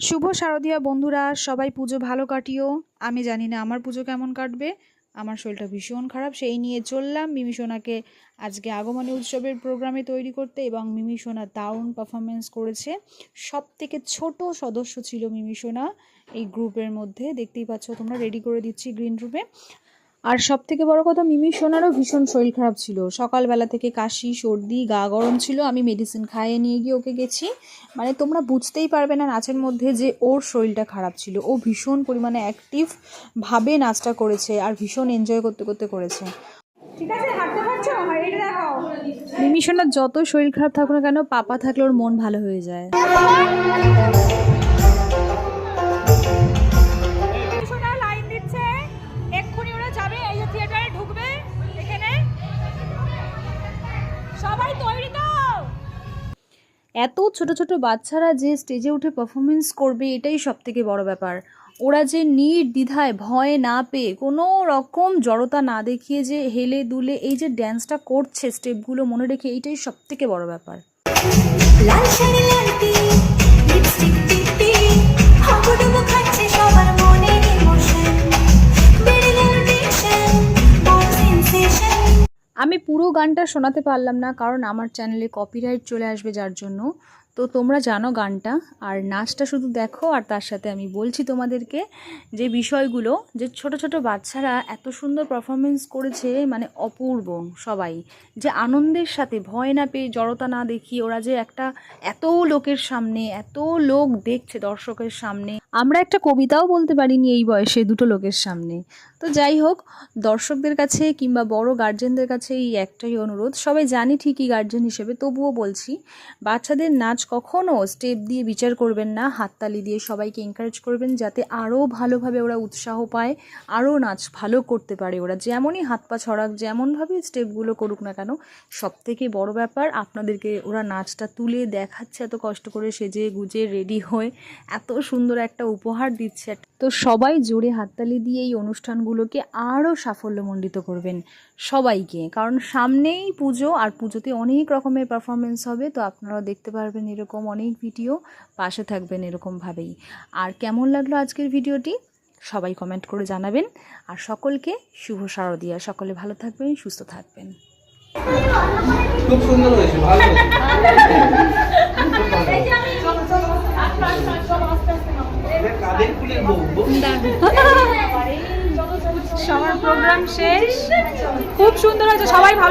শুভ শারদীয়া বন্ধুরা, সবাই পুজো ভালো কাটিও। আমি জানি না আমার পুজো কেমন কাটবে, আমার শরীরটা ভীষণ খারাপ, সেই নিয়ে চললাম। মিমি সোনাকে আজকে আগমনী উৎসবের প্রোগ্রামে তৈরি করতে এবং মিমি সোনা দারুণ পারফরমেন্স করেছে। সব থেকে ছোট সদস্য ছিল মিমি সোনা এই গ্রুপের মধ্যে। দেখতেই পাচ্ছ, তোমরা রেডি করে দিচ্ছি গ্রিন রুমে আর সব থেকে বড় কথা মিমি সোনারও ভীষণ শরীর খারাপ ছিল। সকালবেলা থেকে কাশি সর্দি গা গরম ছিল। আমি মেডিসিন খাইয়ে নিয়ে গিয়ে ওকে গেছি। মানে তোমরা বুঝতেই পারবে না নাচের মধ্যে যে ওর শরীরটা খারাপ ছিল। ও ভীষণ পরিমাণে অ্যাক্টিভ ভাবে নাচটা করেছে আর ভীষণ এনজয় করতে করতে করেছে। ঠিক আছে হাঁটতে পারছ? এটা দেখাও। মিমি সোনার যত শরীর খারাপ থাকুক না কেন পাপা থাকলে ওর মন ভালো হয়ে যায়। সবাই তৈরি তো। এত ছোট ছোট বাচ্চারা যে স্টেজে উঠে পারফরমেন্স করবে এটাই সব থেকে বড় ব্যাপার। ওরা যে নির্দ্বিধায় ভয় না পেয়ে কোনো রকম জড়তা না দেখিয়ে যে হেলে দুলে এই যে ড্যান্সটা করছে স্টেপগুলো মনে রেখে এইটাই সব থেকে বড় ব্যাপার। আমি পুরো গানটা শোনাতে পারলাম না কারণ আমার চ্যানেলে কপিরাইট চলে আসবে যার জন্য। তো তোমরা জানো গানটা, আর নাচটা শুধু দেখো, আর তার সাথে আমি বলছি তোমাদেরকে যে বিষয়গুলো, যে ছোট ছোট বাচ্চারা এত সুন্দর পারফরমেন্স করেছে মানে অপূর্ব সবাই। যে আনন্দের সাথে, ভয় না পেয়ে, জড়তা না দেখিয়ে ওরা যে একটা এত লোকের সামনে, এত লোক দেখছে দর্শকের সামনে। আমরা একটা কবিতাও বলতে পারিনি এই বয়সে দুটো লোকের সামনে। তো যাই হোক, দর্শকদের কাছে কিংবা বড় গার্জেনদের কাছে এই একটাই অনুরোধ। সবাই জানি ঠিকই গার্জেন হিসেবে, তবুও বলছি, বাচ্চাদের নাচ কখনো স্টেপ দিয়ে বিচার করবেন না, হাততালি দিয়ে সবাইকে এনকারেজ করবেন যাতে আরও ভালোভাবে ওরা উৎসাহ পায় আরও নাচ ভালো করতে পারে ওরা। যেমনই হাত পা ছড়াক, যেমনভাবে স্টেপগুলো করুক না কেন সব থেকে বড় ব্যাপার আপনাদেরকে ওরা নাচটা তুলে দেখাচ্ছে, এত কষ্ট করে সেজে গুজে রেডি হয়ে, এত সুন্দর একটা উপহার দিচ্ছে। তো সবাই জোরে হাততালি দিয়ে এই অনুষ্ঠানগুলোকে আরও সাফল্যমণ্ডিত করবেন সবাইকে। কারণ সামনেই পুজো আর পুজোতে অনেক রকমের পারফরমেন্স হবে, তো আপনারাও দেখতে পারবেন এরকম অনেক ভিডিও পাশে থাকবেন এরকমভাবেই। আর কেমন লাগল আজকের ভিডিওটি সবাই কমেন্ট করে জানাবেন। আর সকলকে শুভ শারদিয়া। সকলে ভালো থাকবেন, সুস্থ থাকবেন। খুব সুন্দর হয়েছে। সবার প্রোগ্রাম শেষ। খুব সুন্দর হয়েছে সবাই ভালো